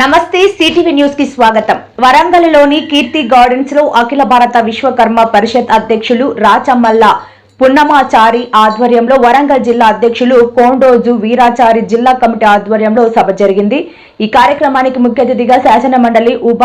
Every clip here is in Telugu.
నమస్తే సిటీవీ న్యూస్కి స్వాగతం. వరంగల్లోని కీర్తి గార్డెన్స్లో అఖిల భారత విశ్వకర్మ పరిషత్ అధ్యక్షులు రాచమల్ల పున్నమాచారి ఆధ్వర్యంలో వరంగల్ జిల్లా అధ్యక్షులు కోండోజు వీరాచారి జిల్లా కమిటీ ఆధ్వర్యంలో సభ జరిగింది. ఈ కార్యక్రమానికి ముఖ్య అతిథిగా శాసన మండలి ఉప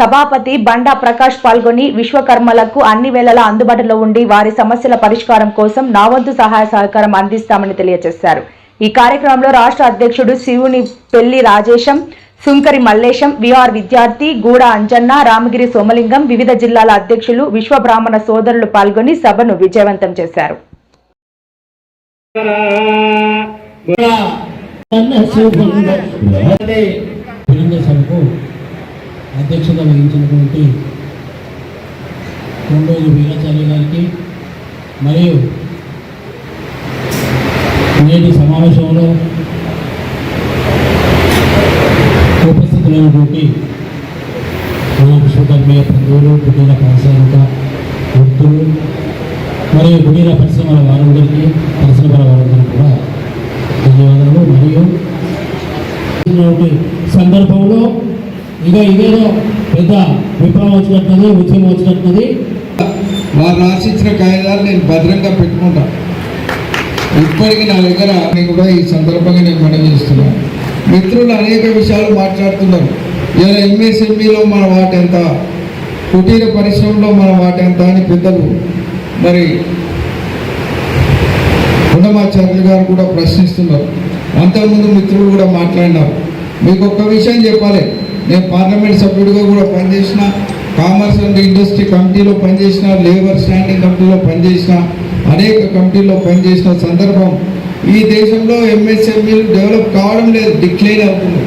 సభాపతి బండా ప్రకాష్ పాల్గొని విశ్వకర్మలకు అన్ని వేళలా అందుబాటులో ఉండి వారి సమస్యల పరిష్కారం కోసం నా వంతు సహాయ సహకారం అందిస్తామని తెలియజేశారు. ఈ కార్యక్రమంలో రాష్ట్ర అధ్యక్షుడు శివుని పెళ్ళి రాజేశం సుంకరి మల్లేశం విఆర్ విద్యార్థి గూడ అంజన్న రామగిరి సోమలింగం వివిధ జిల్లాల అధ్యక్షులు విశ్వబ్రాహ్మణ సోదరులు పాల్గొని సభను విజయవంతం చేశారు. అధ్యక్షత వహించినటువంటి కొండోజు వీరాచార్య గారికి మరియు నేటి సమావేశంలో ఉపస్థితులైనటువంటి మన విశ్వకర్మీయ బంధువులు కుటీర పారిశ్రామిక వృత్తులు మరియు కుటీర పరిశ్రమల వారందరికీ పరిశ్రమల వారందరికీ కూడా ధన్యవాదాలు. మరియు సందర్భంలో ఇక ఇదేదో పెద్ద విప్లవం వచ్చినట్టుంది ఉద్యమం వచ్చినట్టుంది. వారు ఆశించిన కాగితాలు నేను భద్రంగా పెట్టుకుంటా. ఇప్పటికీ నా దగ్గర కూడా ఈ సందర్భంగా నేను మనం చేస్తున్నాను మిత్రులు అనేక విషయాలు మాట్లాడుతున్నారు. ఇలా ఎంఎస్ఎంఈలో మన వాటెంత కుటీర పరిశ్రమలో మన వాటెంత అని పెద్దలు మరి ఉండమాచార్యులు గారు కూడా ప్రశ్నిస్తున్నారు. అంతకుముందు మిత్రులు కూడా మాట్లాడినారు. మీకు ఒక్క విషయం చెప్పాలి. నేను పార్లమెంట్ సభ్యుడిగా కూడా పనిచేసిన కామర్స్ అండ్ ఇండస్ట్రీ కమిటీలో పనిచేసిన లేబర్ స్టాండింగ్ కమిటీలో పనిచేసిన అనేక కమిటీల్లో పనిచేసిన సందర్భం ఈ దేశంలో ఎంఎస్ఎంఈలు రావడం లేదు డిక్లైన్ అవుతుంది.